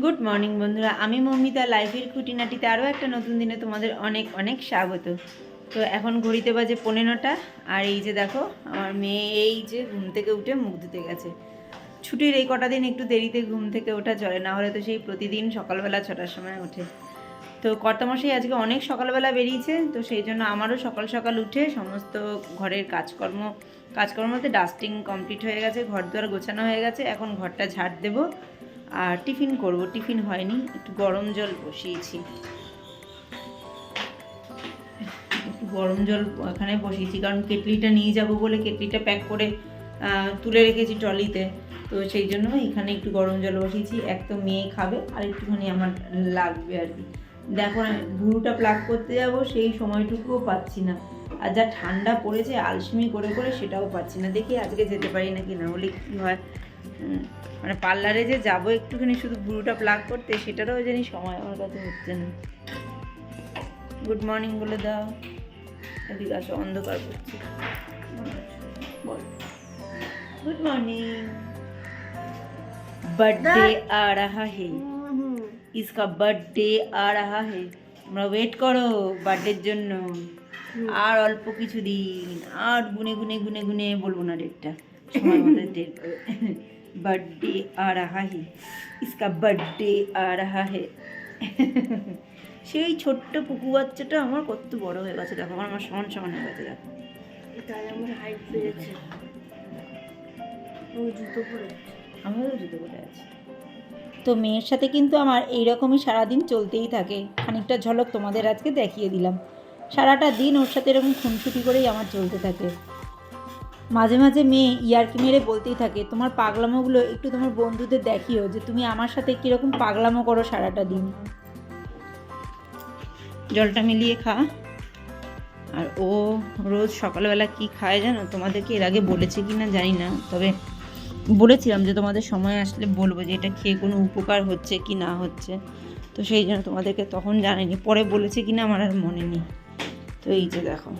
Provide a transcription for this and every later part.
Good morning বন্ধুরা। আমি মৌমিতা লাইফের খুঁটিনাটিতে আরও একটা নতুন দিনে তোমাদের অনেক অনেক স্বাগত। তো এখন ঘড়িতে বাজে পনেরোটা আর এই যে দেখো, আমার মেয়ে এই যে ঘুম থেকে উঠে মুখ ধুতে গেছে। ছুটির এই কটা দিন একটু দেরিতে ঘুম থেকে ওঠা চলে, না হলে তো সেই প্রতিদিন সকালবেলা ছটার সময় ওঠে। তো কর্তামশাই আজকে অনেক সকালবেলা বেরিয়েছে, তো সেই জন্য আমারও সকাল সকাল উঠে সমস্ত ঘরের কাজকর্ম, কাজকর্মতে ডাস্টিং কমপ্লিট হয়ে গেছে ঘর দুয়ার গোছানো হয়ে গেছে, এখন ঘরটা ঝাড় দেবো। আর টিফিন করব। টিফিন হয়নি, একটু গরম জল বসিয়েছি। একটু গরম জল এখানে বসিয়েছি, কারণ কেটলিটা নিয়ে যাব বলে কেটলিটা প্যাক করে তুলে রেখেছি ট্রলিতে। তো সেই জন্য এখানে একটু গরম জল বসিয়েছি, এক তো মেয়ে খাবে, আর একটুখানি আমার লাগবে আর কি। দেখো ভুরুটা প্লাগ করতে যাব, সেই সময়টুকুও পাচ্ছি না। আর যা ঠান্ডা পড়েছে, আলসেমি করে করে সেটাও পাচ্ছি না। দেখি আজকে যেতে পারি না কি না হলে কী হয়। মানে পার্লারে যে যাবো একটুখানি শুধু ভুরুটা প্লাগ করতে সেটারও জানি সময় আমার কাছে হচ্ছে না গুড মর্নিং বলে দাও এদিকে আসো অন্ধকার করছি বল गुड मॉर्निंग बर्थडे आ रहा है इसका बर्थडे आ रहा है তোমরা ওয়েট করো বার্থডের জন্য আর অল্প কিছু দিন আর গুনে গুনে গুনে গুনে বলবো না ডেটটা সময় মতো ডেট बर्थडे आ रहा है इसका बर्थडे आ रहा है সেই ছোট্ট পুকু বাচ্চাটা আমার কত বড় হয়ে গেছে দেখো আমার আমার সমান সমান হয়ে গেছে দেখো তাই আমার হাইট বেড়েছে ও জুতো পরে আমারও জুতো পরে আছে তো মেয়ের সাথে কিন্তু আমার এইরকমই সারাদিন চলতেই থাকে খানিকটা ঝলক তোমাদের আজকে দেখিয়ে দিলাম সারাটা দিন ওর সাথে এরকম খুনসুটি করেই আমার চলতে থাকে মাঝে মাঝে মেয়ে ইয়ারকি মেরে বলতেই থাকে, তোমার পাগলামোগুলো একটু তোমার বন্ধুদের দেখিও যে তুমি আমার সাথে কীরকম পাগলামো করো সারাটা দিন। জলটা মিলিয়ে খা। আর ও রোজ সকালবেলা কি খায় জানো? তোমাদেরকে এর আগে বলেছে কি না জানি না, তবে বলেছিলাম যে তোমাদের সময় আসলে বলব যে এটা খেয়ে কোনো উপকার হচ্ছে কি না হচ্ছে। তো সেই জন্য তোমাদেরকে তখন জানিনি পরে বলেছে কি না আমার আর মনে নেই। তো এই যে দেখো।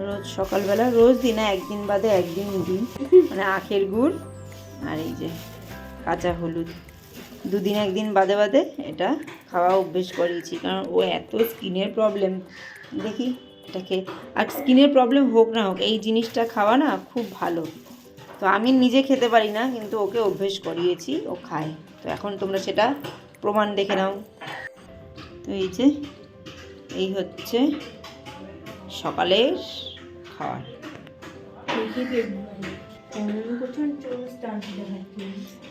রোজ সকালবেলা, রোজ দিন একদিন বাদে একদিন দিই মানে আখের গুড় আর এই যে কাঁচা হলুদ। দুদিন একদিন বাদে বাদে এটা খাওয়া অভ্যেস করিয়েছি কারণ ও এত স্কিনের প্রবলেম। দেখি এটাকে। আর স্কিনের প্রবলেম হোক না হোক, এই জিনিসটা খাওয়া না খুব ভালো। তো আমি নিজে খেতে পারি না, কিন্তু ওকে অভ্যেস করিয়েছি, ও খায়। তো এখন তোমরা সেটা প্রমাণ দেখে নাও। তো এই যে, এই হচ্ছে সকালের দেখাচ্ছি?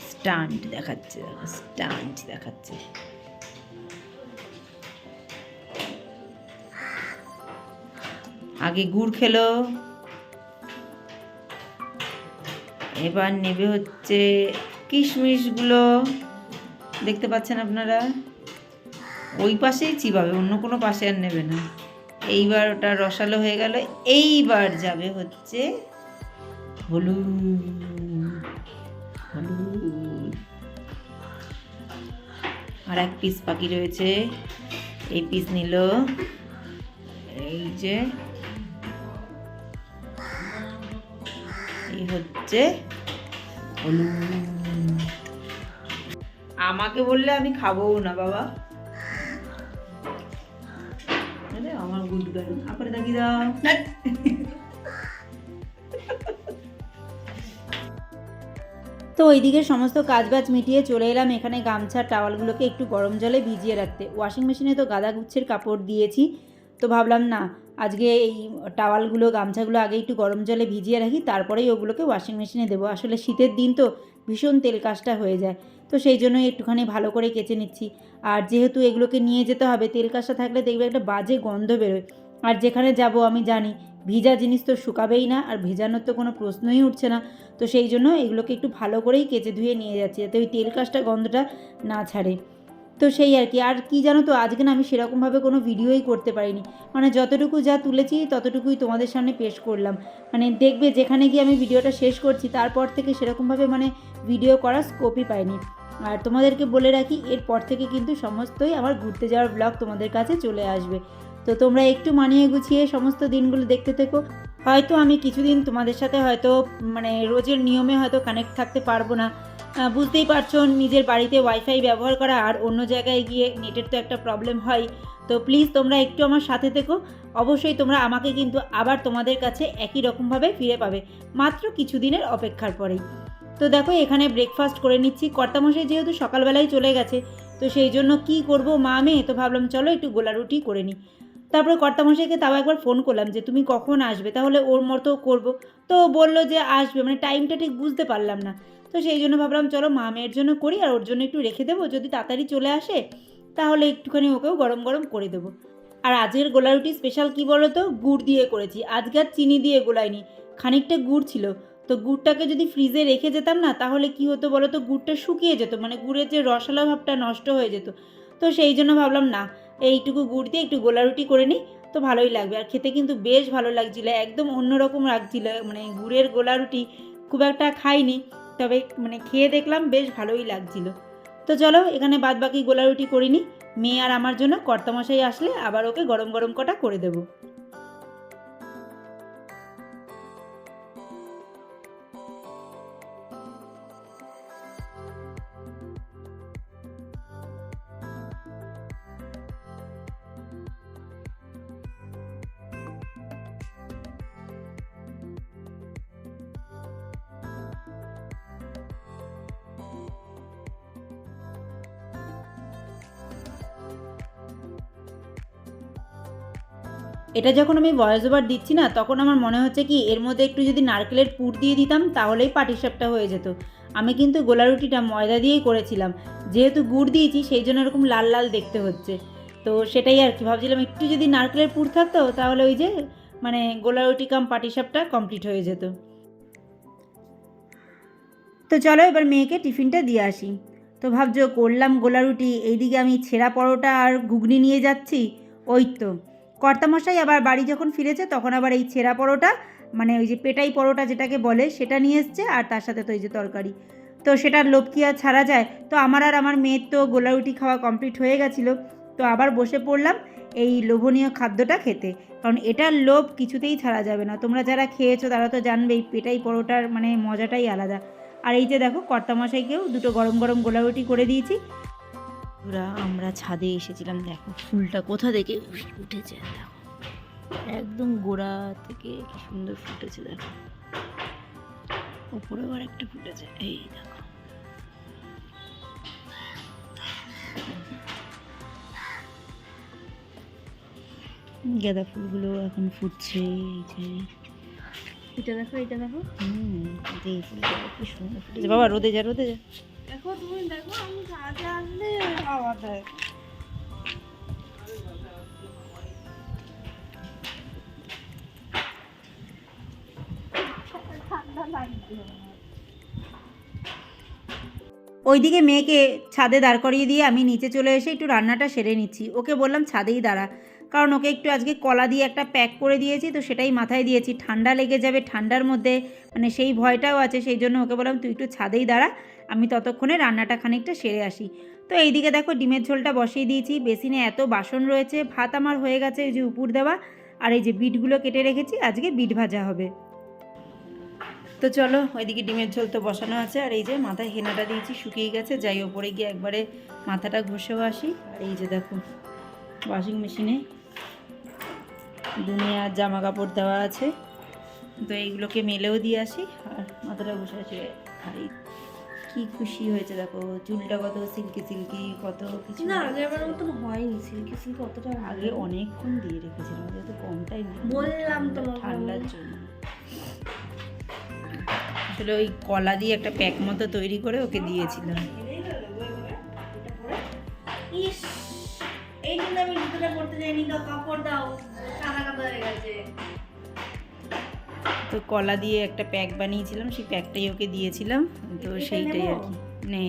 স্টান্ট দেখাচ্ছে স্টান্ট দেখাচ্ছে। আগে গুড় খেলো। এবার নেবে হচ্ছে কিশমিশগুলো। দেখতে পাচ্ছেন আপনারা? ওই পাশেই চিবাবে অন্য কোনো পাশে আর নেবে না। এইবার ওটা রসালো হয়ে গেল। এইবার যাবে হচ্ছে হলুদ। হলুদ। আর এক পিস পাখি রয়েছে। এই পিস নিল। এই যে এই হচ্ছে আমাকে বললে আমি খাবোও না বাবা। গার্ল আপরে তাকি দাও তো ওইদিকে সমস্ত কাজবাজ মিটিয়ে চলে এলাম এখানে গামছা টাওয়ালগুলোকে একটু গরম জলে ভিজিয়ে রাখতে। ওয়াশিং মেশিনে তো গাদা গুচ্ছের কাপড় দিয়েছি। তো ভাবলাম না আজকে এই টাওয়ালগুলো গামছাগুলো আগে একটু গরম জলে ভিজিয়ে রাখি তারপরেই ওগুলোকে ওয়াশিং মেশিনে দেবো। আসলে শীতের দিন তো ভীষণ তেল কাজটা হয়ে যায়। তো সেই জন্যই একটুখানি ভালো করে কেচে নিচ্ছি। আর যেহেতু এগুলোকে নিয়ে যেতে হবে, তেল কাজটা থাকলে দেখবে একটা বাজে গন্ধ বেরোয়। আর যেখানে যাব আমি জানি, ভিজা জিনিস তো শুকাবেই না, আর ভেজানোর তো কোনো প্রশ্নই উঠছে না। তো সেই জন্য এগুলোকে একটু ভালো করেই কেচে ধুয়ে নিয়ে যাচ্ছি, যাতে ওই তেল কাজটা গন্ধটা না ছাড়ে। তো সেই আর কি। আর কি জানো তো, আজকে না আমি সেরকমভাবে কোনো ভিডিওই করতে পারিনি। মানে যতটুকু যা তুলেছি, ততটুকুই তোমাদের সামনে পেশ করলাম। মানে দেখবে যেখানে গিয়ে আমি ভিডিওটা শেষ করছি, তারপর থেকে সেরকমভাবে মানে ভিডিও করার স্কোপই পাইনি। আর তোমাদেরকে বলে রাখি, এরপর থেকে কিন্তু সমস্তই আমার ঘুরতে যাওয়ার ব্লগ তোমাদের কাছে চলে আসবে। তো তোমরা একটু মানিয়ে গুছিয়ে সমস্ত দিনগুলো দেখতে থেকো। হয়তো আমি কিছুদিন তোমাদের সাথে হয়তো মানে রোজের নিয়মে হয়তো কানেক্ট থাকতে পারব না। বুঝতেই পারছ, নিজের বাড়িতে ওয়াইফাই ব্যবহার করা আর অন্য জায়গায় গিয়ে নেটের তো একটা প্রবলেম হয়। তো প্লিজ তোমরা একটু আমার সাথে থেকো। অবশ্যই তোমরা আমাকে কিন্তু আবার তোমাদের কাছে একই রকমভাবে ফিরে পাবে, মাত্র কিছুদিনের অপেক্ষার পরেই। তো দেখো, এখানে ব্রেকফাস্ট করে নিচ্ছি। কর্তামশাই যেহেতু সকালবেলায় চলে গেছে, তো সেই জন্য কি করব, মা, মেয়ে, তো ভাবলাম চলো একটু গোলা রুটি করে নিই। তারপরে কর্তামশাইকে তাও একবার ফোন করলাম যে, তুমি কখন আসবে? তাহলে ওর মতো করব। তো বলল যে, আসবে। মানে টাইমটা ঠিক বুঝতে পারলাম না। তো সেই জন্য ভাবলাম, চলো মা মেয়ের জন্য করি আর ওর জন্য একটু রেখে দেবো। যদি তাড়াতাড়ি চলে আসে, তাহলে একটুখানি ওকেও গরম গরম করে দেবো। আর আজকের গোলা রুটি স্পেশাল কী বলো তো গুড় দিয়ে করেছি। আজকে আর চিনি দিয়ে গোলাইনি। খানিকটা গুড় ছিল। তো গুড়টাকে যদি ফ্রিজে রেখে যেতাম না, তাহলে কি হতো বলো তো গুড়টা শুকিয়ে যেত মানে গুড়ের যে রসালো ভাবটা নষ্ট হয়ে যেত। তো সেই জন্য ভাবলাম, না, এইটুকু গুড় দিয়ে একটু গোলা রুটি করে নিই, তো ভালোই লাগবে। আর খেতে কিন্তু বেশ ভালো লাগছিল, একদম অন্যরকম লাগছিল। মানে গুড়ের গোলা রুটি খুব একটা খাইনি। তবে মানে খেয়ে দেখলাম বেশ ভালোই লাগছিল। তো চলো, এখানে বাদ বাকি গোলা রুটি করিনি। মেয়ে আর আমার জন্য কর্তামশাই আসলে আবার ওকে গরম গরম কটা করে দেবো। এটা যখন আমি ভয়েস ওভার দিচ্ছি না, তখন আমার মনে হচ্ছে কি, এর মধ্যে একটু যদি নারকেলের পুর দিয়ে দিতাম, তাহলেই পাটিসাপটা হয়ে যেত। আমি কিন্তু গোলা রুটিটা ময়দা দিয়েই করেছিলাম। যেহেতু গুড় দিয়েছি, সেই জন্য এরকম লাল লাল দেখতে হচ্ছে। তো সেটাই আর কি, ভাবছিলাম একটু যদি নারকেলের পুর থাকতো, তাহলে ওই যে মানে গোলা রুটি কাম পাটিসাপটা কমপ্লিট হয়ে যেত। তো চলো এবার মেয়েকে টিফিনটা দিয়ে আসি। তো ভাবছ, করলাম গোলা রুটি, এইদিকে আমি ছেঁড়া পরোটা আর ঘুগনি নিয়ে যাচ্ছি? ওই তো। কর্তামশাই আবার বাড়ি যখন ফিরেছে, তখন আবার এই ছেঁড়া পরোটা মানে ওই যে পেটাই পরোটা যেটাকে বলে, সেটা নিয়ে এসছে আর তার সাথে তো এই যে তরকারি। তো সেটার লোভ কি আর ছাড়া যায়? তো আমার আর আমার মেয়ের তো গোলা রুটি খাওয়া কমপ্লিট হয়ে গেছিল। তো আবার বসে পড়লাম এই লোভনীয় খাদ্যটা খেতে। কারণ এটার লোভ কিছুতেই ছাড়া যাবে না। তোমরা যারা খেয়েছো, তারা তো জানবেই পেটাই পরোটার মানে মজাটাই আলাদা। আর এই যে দেখো, কর্তামশাইকেও দুটো গরম গরম গোলা রুটি করে দিয়েছি। আমরা আমরা ছাদে এসেছিলাম। দেখো ফুলটা কোথা থেকে উঠেছে দেখো একদম গোড়া থেকে কি সুন্দর ফুটেছে দেখো। উপরে আবার একটা ফুটেছে এই দেখো। গাঁদা ফুলগুলো এখন ফুটছে এই যে। এটা দেখো এটা দেখো। হুম এই ফুলগুলো কি সুন্দর ফুটেছে। বাবা রোদে যা রোদে যা। দেখো তুমি দেখো, আমি কাজে লাগছে। ওইদিকে মেয়েকে ছাদে দাঁড় করিয়ে দিয়ে আমি নিচে চলে এসে একটু রান্নাটা সেরে নিচ্ছি। ওকে বললাম, ছাদেই দাঁড়া। কারণ ওকে একটু আজকে কলা দিয়ে একটা প্যাক করে দিয়েছি, তো সেটাই মাথায় দিয়েছি। ঠান্ডা লেগে যাবে, ঠান্ডার মধ্যে মানে সেই ভয়টাও আছে, সেই জন্য ওকে বললাম, তুই একটু ছাদেই দাঁড়া। আমি ততক্ষণে রান্নাটা খানিকটা সেরে আসি। তো এইদিকে দেখো ডিমের ঝোলটা বসিয়ে দিয়েছি, বেসিনে এত বাসন রয়েছে, ভাত আমার হয়ে গেছে, এই যে উপর দেওয়া আর এই যে বিটগুলো কেটে রেখেছি, আজকে বিট ভাজা হবে। তো চলো, ওইদিকে ডিমের ঝোল তো বসানো আছে, আর এই যে মাথায় হেনাটা দিয়েছি, শুকিয়ে গেছে, যাই ওপরে গিয়ে একবারে মাথাটা ঘষেও আসি। আর এই যে দেখো ওয়াশিং মেশিনে দুনিয়ার জামা কাপড় দেওয়া আছে। তো এইগুলোকে মেলেও দিয়ে আসি, আর মাথাটা ঘষে আসি আর এই কি খুশি হয়েছে? দেখো চুলটা কত সিল্কি সিল্কি কত কিছু না আগে আমার মতন হয়নি সিল্কি সিল্কি অতটা আগে অনেকক্ষণ দিয়ে রেখেছিলাম যেহেতু কম টাইম বললাম তো ঠান্ডার জন্য। আসলে ওই কলা দিয়ে একটা প্যাক মতো তৈরি করে ওকে দিয়েছিলাম। ইস এই জন্য আমি জুতোটা পড়তে যাইনি কাপড় দাও। কাদা কাদা হয়ে গেছে। তো কলা দিয়ে একটা প্যাক বানিয়েছিলাম সেই প্যাকটাই ওকে দিয়েছিলাম। তো সেইটাই আর কি নে।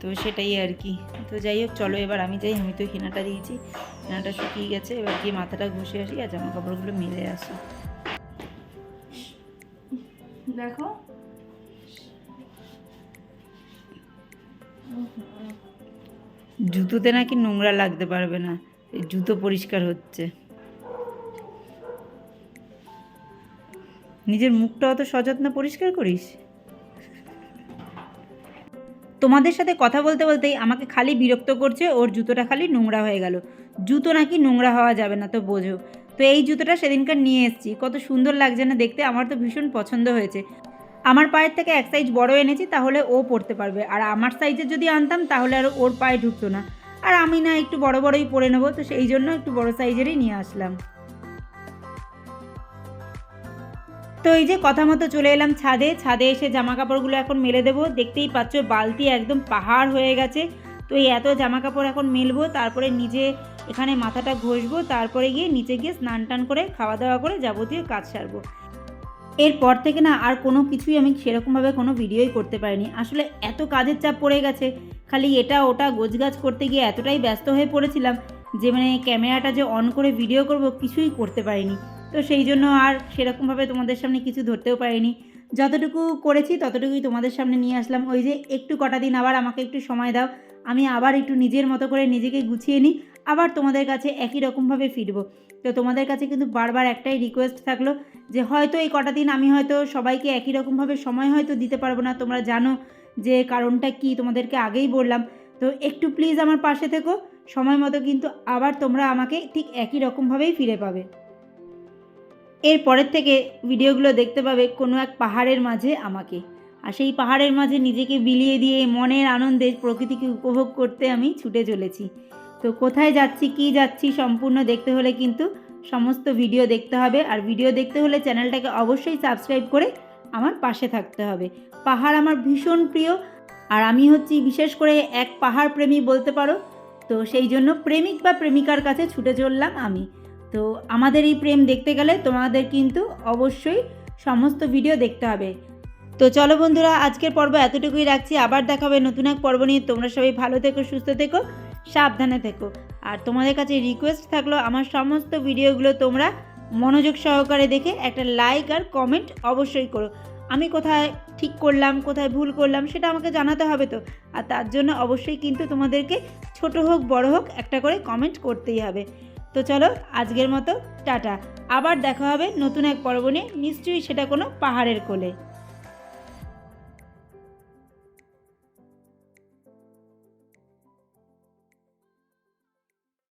তো সেটাই আর কি তো যাই হোক চলো এবার আমি যাই আমি তো হেনাটা দিয়েছি। হেনাটা শুকিয়ে গেছে এবার গিয়ে মাথাটা ঘষে আসি আর জামা কাপড়গুলো মেলে আসি। দেখো। জুতোতে নাকি নোংরা লাগতে পারবে না এই জুতো পরিষ্কার হচ্ছে। নিজের মুখটা অত সযত্ন পরিষ্কার করিস? তোমাদের সাথে কথা বলতে বলতেই আমাকে খালি বিরক্ত করছে, ওর জুতোটা খালি নোংরা হয়ে গেল। জুতো নাকি নোংরা হওয়া যাবে না তো বোঝো। তো এই জুতোটা সেদিনকার নিয়ে এসেছি, কত সুন্দর লাগছে না দেখতে, আমার তো ভীষণ পছন্দ হয়েছে। আমার পায়ের থেকে এক সাইজ বড় এনেছি, তাহলে ও পরতে পারবে। আর আমার সাইজে যদি আনতাম, তাহলে আর ওর পায়ে ঢুকতো না। আর আমি না একটু বড় বড়ই পরে নেব, তো সেই জন্য একটু বড় সাইজেরই নিয়ে আসলাম। তো এই যে কথা মতো চলে এলাম ছাদে ছাদে এসে জামা কাপড়গুলো এখন মেলে দেবো। দেখতেই পাচ্ছ বালতি একদম পাহাড় হয়ে গেছে। তো এই এত জামা কাপড় এখন মেলবো, তারপরে নিজে এখানে মাথাটা ঘষবো, তারপরে গিয়ে নিচে গিয়ে স্নান টান করে খাওয়া দাওয়া করে যাবতীয় কাজ সারবো। এরপর থেকে না আর কোনো কিছুই আমি সেরকমভাবে কোনো ভিডিওই করতে পারিনি। আসলে এত কাজের চাপ পড়ে গেছে, খালি এটা ওটা গোছগাছ করতে গিয়ে এতটাই ব্যস্ত হয়ে পড়েছিলাম যে মানে ক্যামেরাটা যে অন করে ভিডিও করব কিছুই করতে পারিনি। তো সেই জন্য আর সেরকমভাবে তোমাদের সামনে কিছু ধরতেও পারিনি। যতটুকু করেছি ততটুকুই তোমাদের সামনে নিয়ে আসলাম। ওই যে একটু কটা দিন আবার আমাকে একটু সময় দাও। আমি আবার একটু নিজের মতো করে নিজেকে গুছিয়ে নিই, আবার তোমাদের কাছে একই রকমভাবে ফিরবো। তো তোমাদের কাছে কিন্তু বারবার একটাই রিকোয়েস্ট থাকল যে হয়তো এই কটা দিন আমি হয়তো সবাইকে একই রকমভাবে সময় হয়তো দিতে পারব না। তোমরা জানো যে কারণটা কি, তোমাদেরকে আগেই বললাম। তো একটু প্লিজ আমার পাশে থেকো। সময় মতো কিন্তু আবার তোমরা আমাকে ঠিক একই রকমভাবেই ফিরে পাবে। এর পরের থেকে ভিডিওগুলো দেখতে পাবে কোনো এক পাহাড়ের মাঝে আমাকে। আর সেই পাহাড়ের মাঝে নিজেকে বিলিয়ে দিয়ে মনের আনন্দে প্রকৃতিকে উপভোগ করতে আমি ছুটে চলেছি। তো কোথায় যাচ্ছি, কি যাচ্ছি সম্পূর্ণ দেখতে হলে কিন্তু সমস্ত ভিডিও দেখতে হবে। আর ভিডিও দেখতে হলে চ্যানেলটাকে অবশ্যই সাবস্ক্রাইব করে আমার পাশে থাকতে হবে। পাহাড় আমার ভীষণ প্রিয়। আর আমি হচ্ছি বিশেষ করে এক পাহাড় প্রেমী বলতে পারো। তো সেই জন্য প্রেমিক বা প্রেমিকার কাছে ছুটে চললাম আমি। তো আমাদের এই প্রেম দেখতে গেলে তোমাদের কিন্তু অবশ্যই সমস্ত ভিডিও দেখতে হবে। তো চলো বন্ধুরা, আজকের পর্ব এতটুকুই রাখছি। আবার দেখা হবে নতুন এক পর্ব নিয়ে। তোমরা সবাই ভালো থেকো, সুস্থ থেকো, সাবধানে থেকো। আর তোমাদের কাছে রিকোয়েস্ট থাকল, আমার সমস্ত ভিডিওগুলো তোমরা মনোযোগ সহকারে দেখে একটা লাইক আর কমেন্ট অবশ্যই করো। আমি কোথায় ঠিক করলাম, কোথায় ভুল করলাম, সেটা আমাকে জানাতে হবে তো। আর তার জন্য অবশ্যই কিন্তু তোমাদেরকে ছোট হোক, বড় হোক, একটা করে কমেন্ট করতেই হবে। তো চলো আজকের মতো, টাটা। আবার দেখা হবে নতুন এক পর্ব নিয়ে। নিশ্চয়ই সেটা কোনো পাহাড়ের কোলে।